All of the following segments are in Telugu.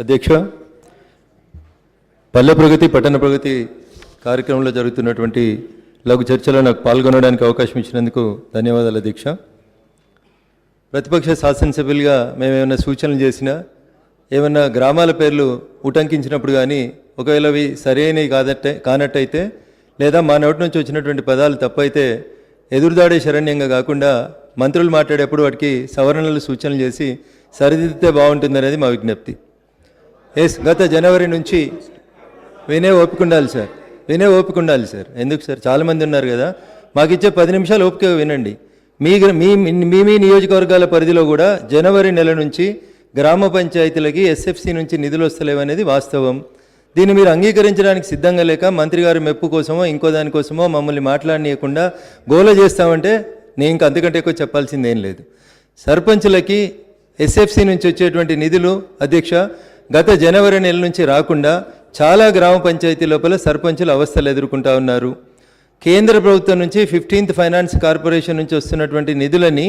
అధ్యక్ష పల్లె ప్రగతి పట్టణ ప్రగతి కార్యక్రమంలో జరుగుతున్నటువంటి లఘు చర్చలో నాకు పాల్గొనడానికి అవకాశం ఇచ్చినందుకు ధన్యవాదాలు అధ్యక్ష. ప్రతిపక్ష శాసనసభ్యులుగా మేము ఏమైనా సూచనలు చేసినా ఏమైనా గ్రామాల పేర్లు ఉటంకించినప్పుడు కానీ ఒకవేళ అవి సరైనవి కాదట్టే కానట్టయితే లేదా మా నోటి నుంచి వచ్చినటువంటి పదాలు తప్పైతే ఎదురుదాడే శరణ్యంగా కాకుండా మంత్రులు మాట్లాడేప్పుడు వాటికి సవరణలు సూచనలు చేసి సరిదిద్దితే బాగుంటుందనేది మా విజ్ఞప్తి. ఎస్ గత జనవరి నుంచి వినే ఓపిక ఉండాలి సార్. వినే ఓపిక ఉండాలి సార్. ఎందుకు సార్? చాలామంది ఉన్నారు కదా. మాకు ఇచ్చే పది నిమిషాలు ఓపిక వినండి. మీ మీ మీ మీ నియోజకవర్గాల పరిధిలో కూడా జనవరి నెల నుంచి గ్రామ పంచాయతీలకి ఎస్ఎఫ్సి నుంచి నిధులు వస్తలేవనేది వాస్తవం. దీన్ని మీరు అంగీకరించడానికి సిద్ధంగా లేక మంత్రి గారి మెప్పు కోసమో ఇంకో దానికోసమో మమ్మల్ని మాట్లాడనీయకుండా గోల చేస్తామంటే నేను ఇంక అంతకంటే ఎక్కువ చెప్పాల్సిందేం లేదు. సర్పంచులకి ఎస్ఎఫ్సి నుంచి వచ్చేటువంటి నిధులు అధ్యక్ష గత జనవరి నెల నుంచి రాకుండా చాలా గ్రామ పంచాయతీ లోపల సర్పంచులు అవస్థలు ఎదుర్కొంటా ఉన్నారు. కేంద్ర ప్రభుత్వం నుంచి ఫిఫ్టీన్త్ ఫైనాన్స్ కార్పొరేషన్ నుంచి వస్తున్నటువంటి నిధులని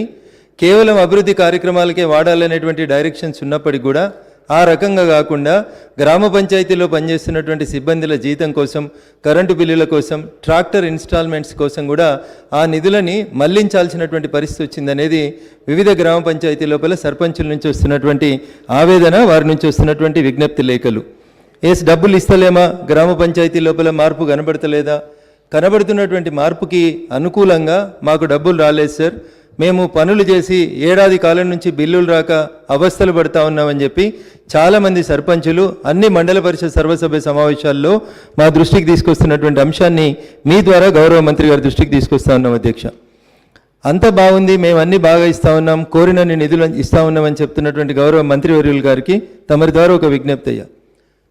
కేవలం అభివృద్ధి కార్యక్రమాలకే వాడాలనేటువంటి డైరెక్షన్స్ ఉన్నప్పటికీ కూడా ఆ రకంగా కాకుండా గ్రామ పంచాయతీలో పనిచేస్తున్నటువంటి సిబ్బందుల జీతం కోసం కరెంటు బిల్లుల కోసం ట్రాక్టర్ ఇన్స్టాల్మెంట్స్ కోసం కూడా ఆ నిధులని మళ్ళించాల్సినటువంటి పరిస్థితి వచ్చిందనేది వివిధ గ్రామ పంచాయతీ లోపల సర్పంచుల నుంచి వస్తున్నటువంటి ఆవేదన వారి నుంచి వస్తున్నటువంటి విజ్ఞప్తి లేఖలు. ఏస్ డబ్బులు ఇస్తలేమా? గ్రామ పంచాయతీ లోపల మార్పు కనబడతలేదా? కనబడుతున్నటువంటి మార్పుకి అనుకూలంగా మాకు డబ్బులు రాలేదు సార్ మేము పనులు చేసి ఏడాది కాలం నుంచి బిల్లులు రాక అవస్థలు పడతా ఉన్నామని చెప్పి చాలామంది సర్పంచులు అన్ని మండల పరిషత్ సర్వసభ్య సమావేశాల్లో మా దృష్టికి తీసుకొస్తున్నటువంటి అంశాన్ని మీ ద్వారా గౌరవ మంత్రి గారి దృష్టికి తీసుకొస్తా ఉన్నాం అధ్యక్ష. అంత బాగుంది మేము అన్ని బాగా ఇస్తా ఉన్నాం కోరినన్ని నిధులు ఇస్తా ఉన్నామని చెప్తున్నటువంటి గౌరవ మంత్రివర్యుల గారికి తమరి ద్వారా ఒక విజ్ఞప్తి అయ్యా.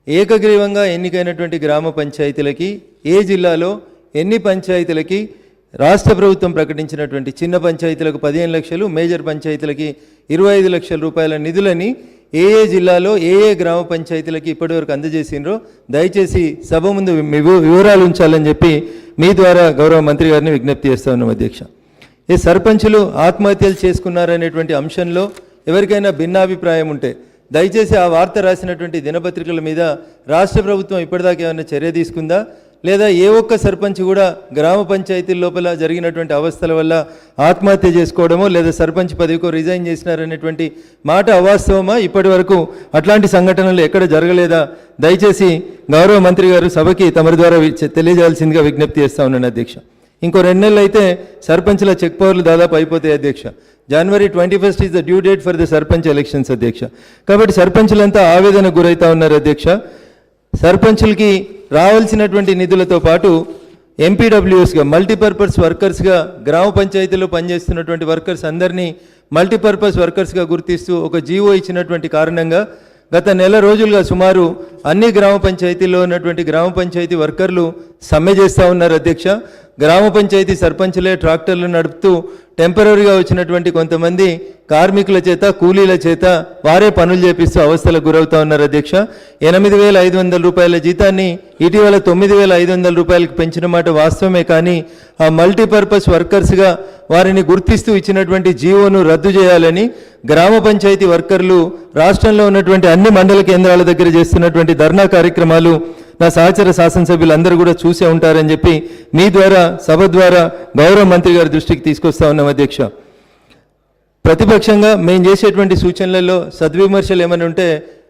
ఏకగ్రీవంగా ఎన్నికైనటువంటి గ్రామ పంచాయతీలకి ఏ జిల్లాలో ఎన్ని పంచాయతీలకి రాష్ట్ర ప్రభుత్వం ప్రకటించినటువంటి చిన్న పంచాయతీలకు పదిహేను లక్షలు మేజర్ పంచాయతీలకి ఇరవై ఐదు లక్షల రూపాయల నిధులని ఏ ఏ జిల్లాలో ఏ ఏ గ్రామ పంచాయతీలకి ఇప్పటివరకు అందజేసిండ్రో దయచేసి సభ ముందు వివరాలు ఉంచాలని చెప్పి మీ ద్వారా గౌరవ మంత్రి గారిని విజ్ఞప్తి చేస్తా ఉన్నాం అధ్యక్ష. ఈ సర్పంచులు ఆత్మహత్యలు చేసుకున్నారనేటువంటి అంశంలో ఎవరికైనా భిన్నాభిప్రాయం ఉంటే దయచేసి ఆ వార్త రాసినటువంటి దినపత్రికల మీద రాష్ట్ర ప్రభుత్వం ఇప్పటిదాకా ఏమైనా చర్య తీసుకుందా? లేదా ఏ ఒక్క సర్పంచ్ కూడా గ్రామ పంచాయతీల లోపల జరిగినటువంటి అవస్థల వల్ల ఆత్మహత్య చేసుకోవడమో లేదా సర్పంచ్ పదవికో రిజైన్ చేసినారనేటువంటి మాట అవాస్తవమా? ఇప్పటి వరకు అట్లాంటి సంఘటనలు ఎక్కడ జరగలేదా? దయచేసి గౌరవ మంత్రి గారు సభకి తమరి ద్వారా తెలియజేయాల్సిందిగా విజ్ఞప్తి చేస్తా ఉన్నాను అధ్యక్ష. ఇంకో రెండు నెలలు అయితే సర్పంచ్ల చెక్ పవర్లు దాదాపు అయిపోతాయి అధ్యక్ష. January twenty first is the due date for the sarpanch elections అధ్యక్ష. కాబట్టి సర్పంచులంతా ఆవేదన గురవుతా ఉన్నారు అధ్యక్ష. సర్పంచ్లకి రావాల్సినటువంటి నిధులతో పాటు ఎంపీడబ్ల్యూఎస్గా మల్టీపర్పస్ వర్కర్స్గా గ్రామ పంచాయతీలో పనిచేస్తున్నటువంటి వర్కర్స్ అందరినీ మల్టీపర్పస్ వర్కర్స్గా గుర్తిస్తూ ఒక జీవో ఇచ్చినటువంటి కారణంగా గత నెల రోజులుగా సుమారు అన్ని గ్రామ పంచాయతీల్లో ఉన్నటువంటి గ్రామ పంచాయతీ వర్కర్లు సమ్మె చేస్తూ ఉన్నారు అధ్యక్ష. గ్రామ పంచాయతీ సర్పంచులే ట్రాక్టర్లు నడుపుతూ టెంపరీగా వచ్చినటువంటి కొంతమంది కార్మికుల చేత కూలీల చేత వారే పనులు చేపిస్తూ అవస్థలకు గురవుతా ఉన్నారు అధ్యక్ష. ఎనిమిది వేల ఐదు వందల రూపాయల జీతాన్ని ఇటీవల తొమ్మిది వేల ఐదు వందల రూపాయలకు పెంచిన మాట వాస్తవమే కానీ ఆ మల్టీపర్పస్ వర్కర్స్గా వారిని గుర్తిస్తూ ఇచ్చినటువంటి జీవోను రద్దు చేయాలని గ్రామ పంచాయతీ వర్కర్లు రాష్ట్రంలో ఉన్నటువంటి అన్ని మండల కేంద్రాల దగ్గర చేస్తున్నటువంటి ధర్నా కార్యక్రమాలు నా సహచర శాసనసభ్యులందరూ కూడా చూసే ఉంటారని చెప్పి మీ ద్వారా సభ ద్వారా గౌరవ మంత్రి గారి దృష్టికి తీసుకొస్తా ఉన్నాం అధ్యక్ష. ప్రతిపక్షంగా మేము చేసేటువంటి సూచనలలో సద్విమర్శలు ఏమైనా ఉంటే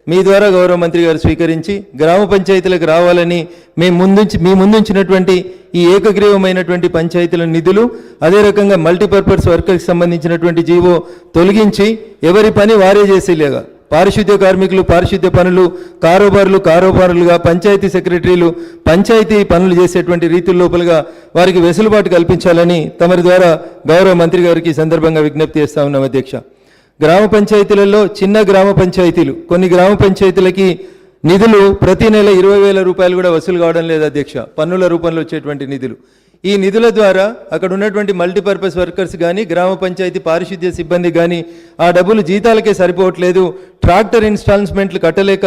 మీ ద్వారా గౌరవ మంత్రి గారు స్వీకరించి గ్రామ పంచాయతీలకు రావాలని మేము ముందుంచి మీ ముందుంచినటువంటి ఈ ఏకగ్రీవమైనటువంటి పంచాయతీల నిధులు అదే రకంగా మల్టీపర్పస్ వర్కర్కి సంబంధించినటువంటి జీవో తొలగించి ఎవరి పని వారే చేసేలాగా పారిశుద్ధ్య కార్మికులు పారిశుద్ధ్య పనులు కారోబారులు కారోబారులుగా పంచాయతీ సెక్రటరీలు పంచాయతీ పనులు చేసేటువంటి రీతుల లోపలగా వారికి వెసులుబాటు కల్పించాలని తమరి ద్వారా గౌరవ మంత్రి గారికి సందర్భంగా విజ్ఞప్తి చేస్తా ఉన్నాం అధ్యక్ష. గ్రామ పంచాయతీలలో చిన్న గ్రామ పంచాయతీలు కొన్ని గ్రామ పంచాయతీలకి నిధులు ప్రతి నెల ఇరవై వేల రూపాయలు కూడా వసూలు కావడం లేదు అధ్యక్ష. పన్నుల రూపంలో వచ్చేటువంటి నిధులు. ఈ నిధుల ద్వారా అక్కడ ఉన్నటువంటి మల్టీపర్పస్ వర్కర్స్ కానీ గ్రామ పంచాయతీ పారిశుద్ధ్య సిబ్బంది కానీ ఆ డబ్బులు జీతాలకే సరిపోవట్లేదు. ట్రాక్టర్ ఇన్స్టాల్మెంట్లు కట్టలేక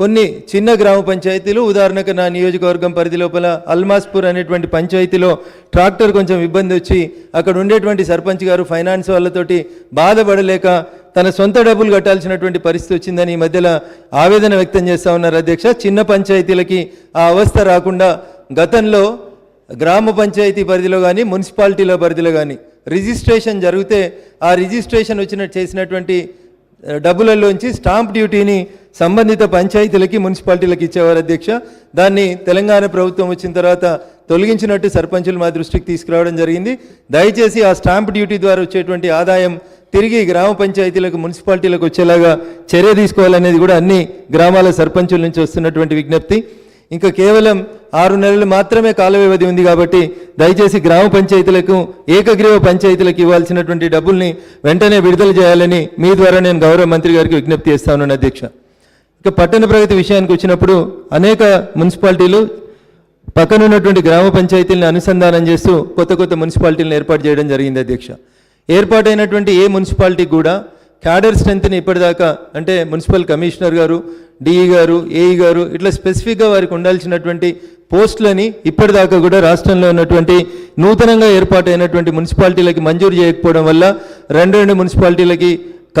కొన్ని చిన్న గ్రామ పంచాయతీలు ఉదాహరణకు నా నియోజకవర్గం పరిధి లోపల అల్మాస్పూర్ అనేటువంటి పంచాయతీలో ట్రాక్టర్ కొంచెం ఇబ్బంది వచ్చి అక్కడ ఉండేటువంటి సర్పంచ్ గారు ఫైనాన్స్ వాళ్ళతోటి బాధపడలేక తన సొంత డబ్బులు కట్టాల్సినటువంటి పరిస్థితి వచ్చిందని ఈ మధ్యలో ఆవేదన వ్యక్తం చేస్తా ఉన్నారు అధ్యక్ష. చిన్న పంచాయతీలకి ఆ అవస్థ రాకుండా గతంలో గ్రామ పంచాయతీ పరిధిలో కానీ మున్సిపాలిటీల పరిధిలో కానీ రిజిస్ట్రేషన్ జరిగితే ఆ రిజిస్ట్రేషన్ వచ్చిన చేసినటువంటి డబ్బులలోంచి స్టాంప్ డ్యూటీని సంబంధిత పంచాయతీలకి మున్సిపాలిటీలకు ఇచ్చేవారు అధ్యక్ష. దాన్ని తెలంగాణ ప్రభుత్వం వచ్చిన తర్వాత తొలగించినట్టు సర్పంచులు మా దృష్టికి తీసుకురావడం జరిగింది. దయచేసి ఆ స్టాంప్ డ్యూటీ ద్వారా వచ్చేటువంటి ఆదాయం తిరిగి గ్రామ పంచాయతీలకు మున్సిపాలిటీలకు వచ్చేలాగా చర్య తీసుకోవాలనేది కూడా అన్ని గ్రామాల సర్పంచుల నుంచి వస్తున్నటువంటి విజ్ఞప్తి. ఇంకా కేవలం ఆరు నెలలు మాత్రమే కాల వ్యవధి ఉంది కాబట్టి దయచేసి గ్రామ పంచాయతీలకు ఏకగ్రీవ పంచాయతీలకు ఇవ్వాల్సినటువంటి డబ్బుల్ని వెంటనే విడుదల చేయాలని మీ ద్వారా నేను గౌరవ మంత్రి గారికి విజ్ఞప్తి చేస్తాను అధ్యక్ష. ఇక పట్టణ ప్రగతి విషయానికి వచ్చినప్పుడు అనేక మున్సిపాలిటీలు పక్కనున్నటువంటి గ్రామ పంచాయతీలను అనుసంధానం చేస్తూ కొత్త కొత్త మున్సిపాలిటీలను ఏర్పాటు చేయడం జరిగింది అధ్యక్ష. ఏర్పాటైనటువంటి ఏ మున్సిపాలిటీ కూడా క్యాడర్ స్ట్రెంత్ని ఇప్పటిదాకా అంటే మున్సిపల్ కమిషనర్ గారు డిఈ గారు ఏఈ గారు ఇట్లా స్పెసిఫిక్గా వారికి ఉండాల్సినటువంటి పోస్టులని ఇప్పటిదాకా కూడా రాష్ట్రంలో ఉన్నటువంటి నూతనంగా ఏర్పాటైనటువంటి మున్సిపాలిటీలకి మంజూరు చేయకపోవడం వల్ల రెండు రెండు మున్సిపాలిటీలకి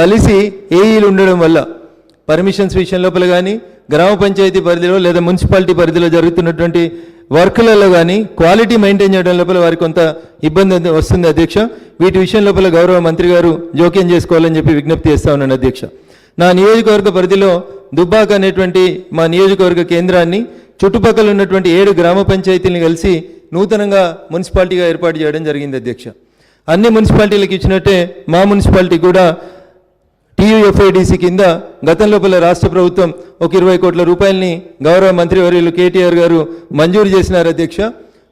కలిసి ఏఈలు ఉండడం వల్ల పర్మిషన్స్ విషయం లోపల కానీ గ్రామ పంచాయతీ పరిధిలో లేదా మున్సిపాలిటీ పరిధిలో జరుగుతున్నటువంటి వర్క్లలో కానీ క్వాలిటీ మెయింటైన్ చేయడం లోపల వారికి కొంత ఇబ్బంది వస్తుంది అధ్యక్ష. వీటి విషయం లోపల గౌరవ మంత్రి గారు జోక్యం చేసుకోవాలని చెప్పి విజ్ఞప్తి చేస్తా ఉన్నాను అధ్యక్ష. నా నియోజకవర్గ పరిధిలో దుబ్బాక అనేటువంటి మా నియోజకవర్గ కేంద్రాన్ని చుట్టుపక్కల ఉన్నటువంటి ఏడు గ్రామ పంచాయతీలను కలిసి నూతనంగా మున్సిపాలిటీగా ఏర్పాటు చేయడం జరిగింది అధ్యక్ష. అన్ని మున్సిపాలిటీలకు ఇచ్చినట్టే మా మున్సిపాలిటీ కూడా టీయూఎఫ్ఐడిసి కింద గతం లోపల రాష్ట్ర ప్రభుత్వం ఒక ఇరవై కోట్ల రూపాయలని గౌరవ మంత్రివర్యులు కేటీఆర్ గారు మంజూరు చేసినారు అధ్యక్ష.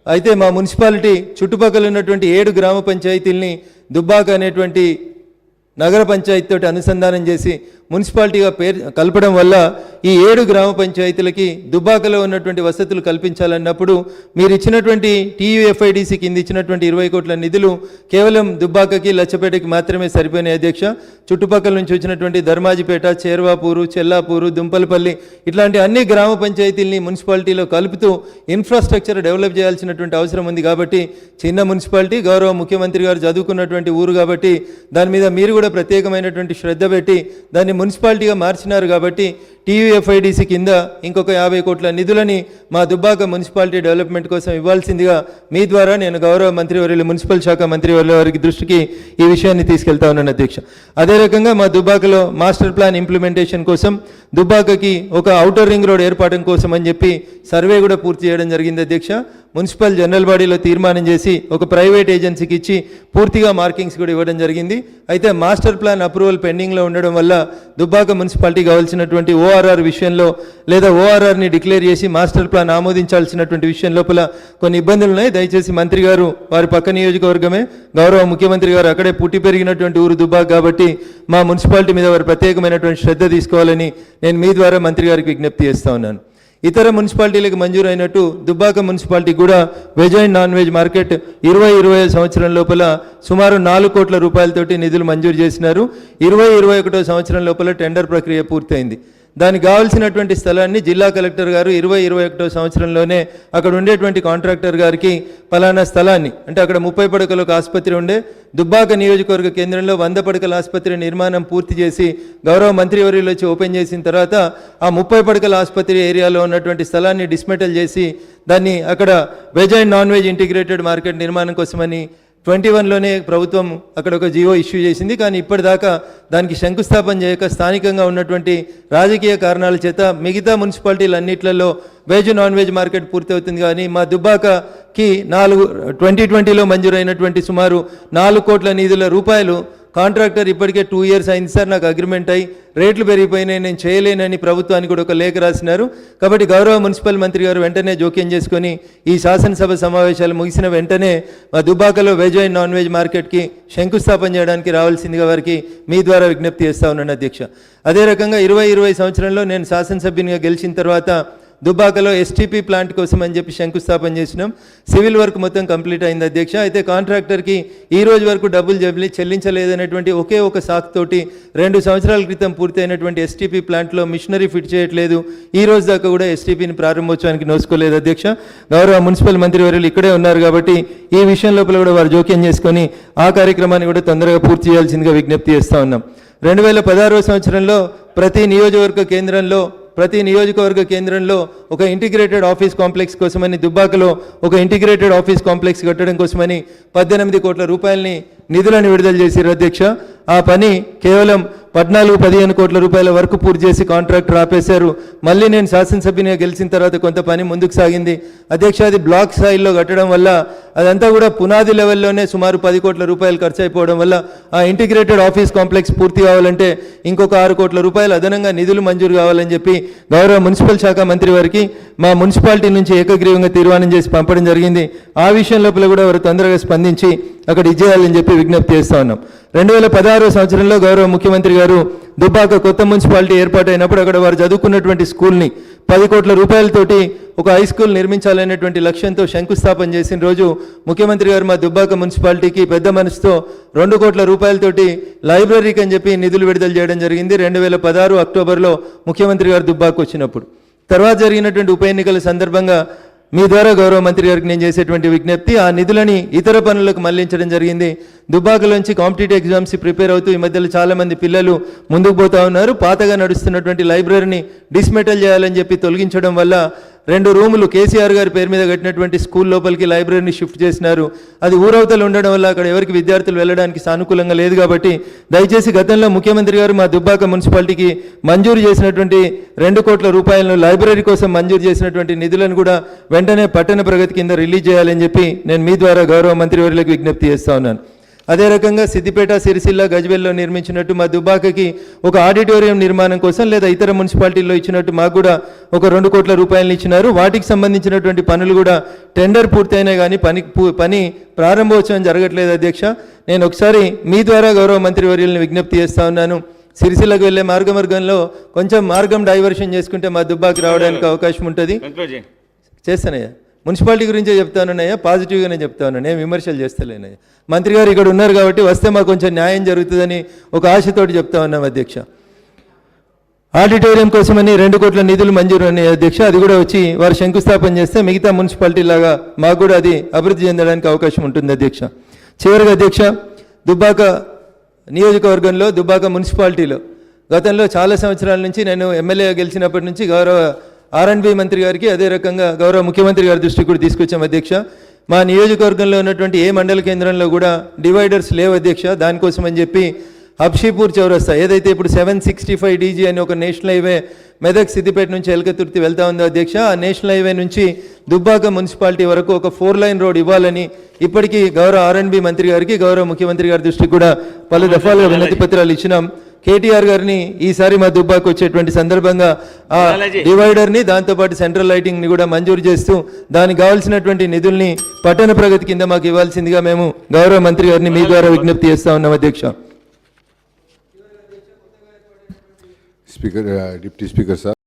అయితే మా మున్సిపాలిటీ చుట్టుపక్కల ఉన్నటువంటి ఏడు గ్రామ పంచాయతీల్ని దుబ్బాక అనేటువంటి నగర పంచాయతీ తోటి అనుసంధానం చేసి మున్సిపాలిటీగా పేరు కలపడం వల్ల ఈ ఏడు గ్రామ పంచాయతీలకి దుబ్బాకలో ఉన్నటువంటి వసతులు కల్పించాలన్నప్పుడు మీరు ఇచ్చినటువంటి టీయూఎఫ్ఐడిసి కింద ఇచ్చినటువంటి ఇరవై కోట్ల నిధులు కేవలం దుబ్బాకకి లచ్చపేటకి మాత్రమే సరిపోయినాయి అధ్యక్ష. చుట్టుపక్కల నుంచి వచ్చినటువంటి ధర్మాజిపేట చేర్వాపూరు చెల్లాపూరు దుంపలపల్లి ఇట్లాంటి అన్ని గ్రామ పంచాయతీల్ని మున్సిపాలిటీలో కలుపుతూ ఇన్ఫ్రాస్ట్రక్చర్ డెవలప్ చేయాల్సినటువంటి అవసరం ఉంది కాబట్టి చిన్న మున్సిపాలిటీ గౌరవ ముఖ్యమంత్రి గారు చదువుకున్నటువంటి ఊరు కాబట్టి దాని మీద మీరు కూడా ప్రత్యేకమైనటువంటి శ్రద్ధ పెట్టి దాన్ని మున్సిపాలిటీగా మార్చినారు కాబట్టి టీయూఎఫ్ఐడిసి కింద ఇంకొక యాభై కోట్ల నిధులని మా దుబ్బాక మున్సిపాలిటీ డెవలప్మెంట్ కోసం ఇవ్వాల్సిందిగా మీ ద్వారా నేను గౌరవ మంత్రివర్యులు మున్సిపల్ శాఖ మంత్రివర్యుల వారికి దృష్టికి ఈ విషయాన్ని తీసుకెళ్తా ఉన్నాను అధ్యక్ష. అదే రకంగా మా దుబ్బాకలో మాస్టర్ ప్లాన్ ఇంప్లిమెంటేషన్ కోసం దుబ్బాకకి ఒక ఔటర్ రింగ్ రోడ్ ఏర్పాటు కోసం అని చెప్పి సర్వే కూడా పూర్తి చేయడం జరిగింది అధ్యక్ష. మున్సిపల్ జనరల్ బాడీలో తీర్మానం చేసి ఒక ప్రైవేట్ ఏజెన్సీకి ఇచ్చి పూర్తిగా మార్కింగ్స్ కూడా ఇవ్వడం జరిగింది. అయితే మాస్టర్ ప్లాన్ అప్రూవల్ పెండింగ్లో ఉండడం వల్ల దుబ్బాక మున్సిపాలిటీ కావాల్సినటువంటి ఓఆర్ఆర్ విషయంలో లేదా ఓఆర్ఆర్ని డిక్లేర్ చేసి మాస్టర్ ప్లాన్ ఆమోదించాల్సినటువంటి విషయం లోపల కొన్ని ఇబ్బందులు ఉన్నాయి. దయచేసి మంత్రి గారు వారి పక్క నియోజకవర్గమే. గౌరవ ముఖ్యమంత్రి గారు అక్కడే పుట్టి పెరిగినటువంటి ఊరు దుబ్బాక కాబట్టి మా మున్సిపాలిటీ మీద వారు ప్రత్యేకమైనటువంటి శ్రద్ధ తీసుకోవాలని నేను మీ ద్వారా మంత్రి గారికి విజ్ఞప్తి చేస్తా ఉన్నాను. ఇతర మున్సిపాలిటీలకు మంజూరు అయినట్టు దుబ్బాక మున్సిపాలిటీ కూడా veg and non veg market ఇరవై ఇరవై సంవత్సరం లోపల సుమారు నాలుగు కోట్ల రూపాయలతోటి నిధులు మంజూరు చేసినారు. ఇరవై ఇరవై ఒకటో సంవత్సరం లోపల టెండర్ ప్రక్రియ పూర్తయింది. దానికి కావాల్సినటువంటి స్థలాన్ని జిల్లా కలెక్టర్ గారు ఇరవై ఇరవై ఒకటో సంవత్సరంలోనే అక్కడ ఉండేటువంటి కాంట్రాక్టర్ గారికి పలానా స్థలాన్ని అంటే అక్కడ ముప్పై పడకల ఒక ఆసుపత్రి ఉండే దుబ్బాక నియోజకవర్గ కేంద్రంలో వంద పడకల ఆసుపత్రి నిర్మాణం పూర్తి చేసి గౌరవ మంత్రివర్యులు వచ్చి ఓపెన్ చేసిన తర్వాత ఆ ముప్పై పడకల ఆసుపత్రి ఏరియాలో ఉన్నటువంటి స్థలాన్ని డిస్మెటల్ చేసి దాన్ని అక్కడ veg and non veg integrated market నిర్మాణం కోసమని ట్వంటీ వన్లోనే ప్రభుత్వం అక్కడ ఒక జీవో ఇష్యూ చేసింది. కానీ ఇప్పటిదాకా దానికి శంకుస్థాపన చేయక స్థానికంగా ఉన్నటువంటి రాజకీయ కారణాల చేత మిగతా మున్సిపాలిటీలు అన్నిట్లలో వెజ్ నాన్ వెజ్ మార్కెట్ పూర్తవుతుంది. కానీ మా దుబ్బాకకి నాలుగు ట్వంటీ ట్వంటీలో మంజూరైనటువంటి సుమారు నాలుగు కోట్ల నిధుల రూపాయలు కాంట్రాక్టర్ ఇప్పటికే టూ ఇయర్స్ అయింది సార్ నాకు అగ్రిమెంట్ అయ్యి రేట్లు పెరిగిపోయినాయి నేను చేయలేనని ప్రభుత్వానికి కూడా ఒక లేఖ రాసినారు. కాబట్టి గౌరవ మున్సిపల్ మంత్రి గారు వెంటనే జోక్యం చేసుకొని ఈ శాసనసభ సమావేశాలు ముగిసిన వెంటనే మా దుబాకలో వెజ్ అండ్ నాన్ వెజ్ మార్కెట్కి శంకుస్థాపన చేయడానికి రావాల్సిందిగా వారికి మీ ద్వారా విజ్ఞప్తి చేస్తా ఉన్నాను అధ్యక్ష. అదే రకంగా ఇరవై ఇరవై సంవత్సరంలో నేను శాసనసభ్యునిగా గెలిచిన తర్వాత దుబ్బాకలో ఎస్టీపీ ప్లాంట్ కోసం అని చెప్పి శంకుస్థాపన చేసినాం. సివిల్ వర్క్ మొత్తం కంప్లీట్ అయింది అధ్యక్ష. అయితే కాంట్రాక్టర్కి ఈ రోజు వరకు డబ్బులు జబ్బులు చెల్లించలేదనేటువంటి ఒకే ఒక సాక్ తోటి రెండు సంవత్సరాల క్రితం పూర్తయినటువంటి ఎస్టీపీ ప్లాంట్లో మిషనరీ ఫిట్ చేయట్లేదు. ఈ రోజు దాకా కూడా ఎస్టీపీని ప్రారంభోత్సవానికి నోసుకోలేదు అధ్యక్ష. గౌరవ మున్సిపల్ మంత్రి వర్యులు ఇక్కడే ఉన్నారు కాబట్టి ఈ విషయం లోపల కూడా వారు జోక్యం చేసుకొని ఆ కార్యక్రమాన్ని కూడా తొందరగా పూర్తి చేయాల్సిందిగా విజ్ఞప్తి చేస్తూ ఉన్నాం. రెండు వేల పదహారవ సంవత్సరంలో ప్రతి నియోజకవర్గ కేంద్రంలో ప్రతి నియోజకవర్గ కేంద్రంలో ఒక ఇంటిగ్రేటెడ్ ఆఫీస్ కాంప్లెక్స్ కోసమని దుబ్బాకలో ఒక ఇంటిగ్రేటెడ్ ఆఫీస్ కాంప్లెక్స్ కట్టడం కోసమని పద్దెనిమిది కోట్ల రూపాయలని నిధులను విడుదల చేశారు అధ్యక్ష. ఆ పని కేవలం పద్నాలుగు పదిహేను కోట్ల రూపాయల వరకు పూర్తి చేసి కాంట్రాక్టర్ ఆపేశారు మళ్ళీ నేను శాసనసభ్యునిగా గెలిచిన తర్వాత కొంత పని ముందుకు సాగింది. అధ్యక్ష అది బ్లాక్ స్థాయిలో కట్టడం వల్ల అదంతా కూడా పునాది లెవెల్లోనే సుమారు పది కోట్ల రూపాయలు ఖర్చు అయిపోవడం వల్ల ఆ ఇంటిగ్రేటెడ్ ఆఫీస్ కాంప్లెక్స్ పూర్తి కావాలంటే ఇంకొక ఆరు కోట్ల రూపాయలు అదనంగా నిధులు మంజూరు కావాలని చెప్పి గౌరవ మున్సిపల్ శాఖ మంత్రి వారికి మా మున్సిపాలిటీ నుంచి ఏకగ్రీవంగా తీర్మానం చేసి పంపడం జరిగింది. ఆ విషయం లోపల కూడా వారు తొందరగా స్పందించి అక్కడ ఇచ్చేయాలని చెప్పి విజ్ఞప్తి చేస్తా ఉన్నాం. రెండు వేల పదహారో సంవత్సరంలో గౌరవ ముఖ్యమంత్రి గారు దుబ్బాక కొత్త మున్సిపాలిటీ ఏర్పాటైనప్పుడు అక్కడ వారు చదువుకున్నటువంటి స్కూల్ని పది కోట్ల రూపాయలతోటి ఒక హై స్కూల్ నిర్మించాలనేటువంటి లక్ష్యంతో శంకుస్థాపన చేసిన రోజు ముఖ్యమంత్రి గారు మా దుబ్బాక మున్సిపాలిటీకి పెద్ద మనసుతో రెండు కోట్ల రూపాయలతోటి లైబ్రరీకి అని చెప్పి నిధులు విడుదల చేయడం జరిగింది. రెండు వేల పదహారు అక్టోబర్లో ముఖ్యమంత్రి గారు దుబ్బాకు వచ్చినప్పుడు. తర్వాత జరిగినటువంటి ఉప ఎన్నికల సందర్భంగా మీ ద్వారా గౌరవ మంత్రి గారికి నేను చేసేటువంటి విజ్ఞప్తి ఆ నిధులని ఇతర పనులకు మళ్ళించడం జరిగింది. దుబ్బాకలోంచి కాంపిటేటివ్ ఎగ్జామ్స్ ప్రిపేర్ అవుతూ ఈ మధ్యలో చాలా మంది పిల్లలు ముందుకు పోతా ఉన్నారు. పాతగా నడుస్తున్నటువంటి లైబ్రరీని డిస్మెటల్ చేయాలని చెప్పి తొలగించడం వల్ల రెండు రూములు కేసీఆర్ గారి పేరు మీద కట్టినటువంటి స్కూల్ లోపలికి లైబ్రరీని షిఫ్ట్ చేసినారు. అది ఊరవతలు ఉండడం వల్ల అక్కడ ఎవరికి విద్యార్థులు వెళ్ళడానికి సానుకూలంగా లేదు కాబట్టి దయచేసి గతంలో ముఖ్యమంత్రి గారు మా దుబ్బాక మున్సిపాలిటీకి మంజూరు చేసినటువంటి రెండు కోట్ల రూపాయలను లైబ్రరీ కోసం మంజూరు చేసినటువంటి నిధులను కూడా వెంటనే పట్టణ ప్రగతి కింద రిలీజ్ చేయాలని చెప్పి నేను మీ ద్వారా గౌరవ మంత్రి వర్యులకు విజ్ఞప్తి చేస్తా ఉన్నాను. అదే రకంగా సిద్దిపేట సిరిసిల్ల గజ్వెల్లో నిర్మించినట్టు మా దుబ్బాకకి ఒక ఆడిటోరియం నిర్మాణం కోసం లేదా ఇతర మున్సిపాలిటీల్లో ఇచ్చినట్టు మాకు కూడా ఒక రెండు కోట్ల రూపాయలు ఇచ్చినారు. వాటికి సంబంధించినటువంటి పనులు కూడా టెండర్ పూర్తయినా కానీ పని పని ప్రారంభోత్సవం జరగట్లేదు అధ్యక్ష. నేను ఒకసారి మీ ద్వారా గౌరవ మంత్రి వర్యుల్ని విజ్ఞప్తి చేస్తా ఉన్నాను. సిరిసిల్లకు వెళ్ళే మార్గమార్గంలో కొంచెం మార్గం డైవర్షన్ చేసుకుంటే మా దుబ్బాకి రావడానికి అవకాశం ఉంటుంది. చేస్తానయ్యా. మున్సిపాలిటీ గురించే చెప్తానన్నయ్యా పాజిటివ్గానే చెప్తానన్నా నేను విమర్శలు చేస్తలేనయ్యా. మంత్రి గారు ఇక్కడ ఉన్నారు కాబట్టి వస్తే మాకు కొంచెం న్యాయం జరుగుతుందని ఒక ఆశతోటి చెప్తా ఉన్నాం అధ్యక్ష. ఆడిటోరియం కోసమని రెండు కోట్ల నిధులు మంజూరు అనే అధ్యక్ష. అది కూడా వచ్చి వారు శంకుస్థాపన చేస్తే మిగతా మున్సిపాలిటీ లాగా మాకు కూడా అది అభివృద్ధి చెందడానికి అవకాశం ఉంటుంది అధ్యక్ష. చివరిగా అధ్యక్ష దుబ్బాక నియోజకవర్గంలో దుబ్బాక మున్సిపాలిటీలో గతంలో చాలా సంవత్సరాల నుంచి నేను ఎమ్మెల్యే గెలిచినప్పటి నుంచి గౌరవ ఆర్ఎండ్బి మంత్రి గారికి అదే రకంగా గౌరవ ముఖ్యమంత్రి గారి దృష్టికి కూడా తీసుకొచ్చాం అధ్యక్ష. మా నియోజకవర్గంలో ఉన్నటువంటి ఏ మండల కేంద్రంలో కూడా డివైడర్స్ లేవు అధ్యక్ష. దానికోసం అని చెప్పి హబ్షీపూర్ చౌరస్తా ఏదైతే ఇప్పుడు సెవెన్ సిక్స్టీ ఫైవ్ డీజీ అని ఒక నేషనల్ హైవే మెదక్ సిద్దిపేట నుంచి ఎలకతుర్తి వెళ్తా ఉందో అధ్యక్ష ఆ నేషనల్ హైవే నుంచి దుబ్బాక మున్సిపాలిటీ వరకు ఒక ఫోర్ లైన్ రోడ్ ఇవ్వాలని ఇప్పటికీ గౌరవ ఆర్ఎన్బి మంత్రి గారికి గౌరవ ముఖ్యమంత్రి గారి దృష్టికి కూడా పలు దఫాలుగా వినతి పత్రాలు ఇచ్చినాం. కేటీఆర్ గారిని ఈసారి మా దుబ్బాకు వచ్చేటువంటి సందర్భంగా ఆ బాలాజీ. డివైడర్ని దాంతోపాటు సెంట్రల్ లైటింగ్ని కూడా మంజూరు చేస్తూ దానికి కావాల్సినటువంటి నిధుల్ని పట్టణ ప్రగతి కింద మాకు ఇవ్వాల్సిందిగా మేము గౌరవ మంత్రి గారిని మీ ద్వారా విజ్ఞప్తి చేస్తా ఉన్నాం అధ్యక్ష. Speaker deputy speaker sir.